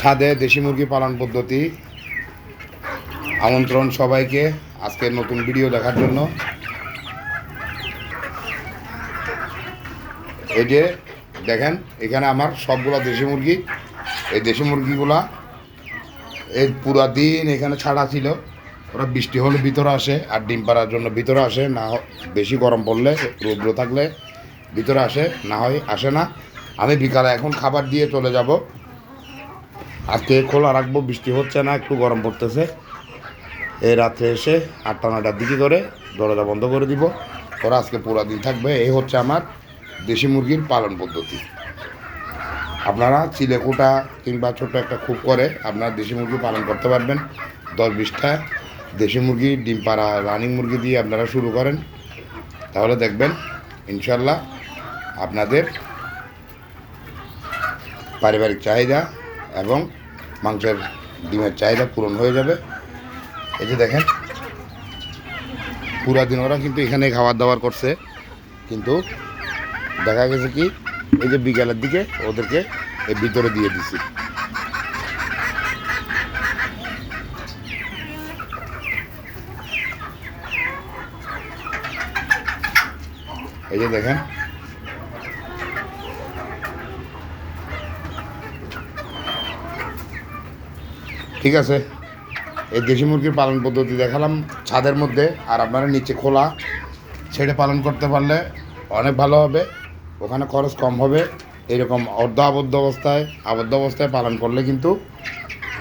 ছাদে দেশি মুরগি পালন পদ্ধতি, আমন্ত্রণ সবাইকে আজকে নতুন ভিডিও দেখার জন্য। এই যে দেখেন, এখানে আমার সবগুলা দেশি মুরগি। এই দেশি মুরগিগুলা এই পুরা দিন এখানে ছাড়া ছিল। ওরা বৃষ্টি হলে ভিতরে আসে আর ডিম পাড়ার জন্য ভিতরে আসে, না বেশি গরম পড়লে, রৌদ্র থাকলে ভিতরে আসে, না হয় আসে না। আমি বিকালে এখন খাবার দিয়ে চলে যাব। আজকে খোলা রাখব, বৃষ্টি হচ্ছে না, একটু গরম পড়তেছে। এই রাত্রে এসে আটটা নটার দিকে করে দরজা বন্ধ করে দিব। ওরা আজকে পুরো দিন থাকবে, এই হচ্ছে আমার দেশি মুরগির পালন পদ্ধতি। আপনারা চিলেকোটা কিংবা ছোট একটা খুব করে আপনারা দেশি মুরগি পালন করতে পারবেন। দশ বিশটা দেশি মুরগি, ডিম পাড়া, রানিং মুরগি দিয়ে আপনারা শুরু করেন। তাহলে দেখবেন, ইনশাল্লাহ আপনাদের পারিবারিক চাহিদা এবং মাংসের ডিমের চাহিদা পূরণ হয়ে যাবে। এই যে দেখেন, পুরা দিন ওরা কিন্তু এখানে খাবার দাবার করছে। কিন্তু দেখা গেছে কি, এই যে বিকালের দিকে ওদেরকে এই ভিতরে দিয়ে দিছি। এই যে দেখেন ঠিক আছে। এই দেশি মুরগির পালন পদ্ধতি দেখালাম ছাদের মধ্যে, আর আপনারা নিচে খোলা। ছেড়ে পালন করতে পারলে অনেক ভালো হবে। ওখানে খরচ কম হবে। এরকম অর্ধ আবদ্ধ অবস্থায় আবদ্ধ অবস্থায় পালন করলে কিন্তু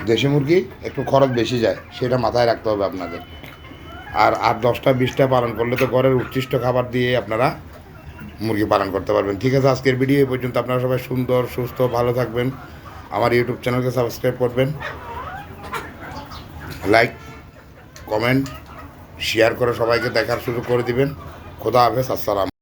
দেশি মুরগি একটু খরচ বেশি যায়। সেটা মাথায় রাখতে হবে আপনাদের। আর আট দশটা, বিশটা পালন করলে তো ঘরের উচ্ছিষ্ট খাবার দিয়ে আপনারা মুরগি পালন করতে পারবেন। ঠিক আছে, আজকের ভিডিও এই পর্যন্ত। আপনারা সবাই সুন্দর, সুস্থ, ভালো থাকবেন। আমার ইউটিউব চ্যানেলকে সাবস্ক্রাইব করবেন। লাইক কমেন্ট শেয়ার করে সবাইকে দেখার শুরু করে দিবেন। খোদা হাফেজ আসসালাম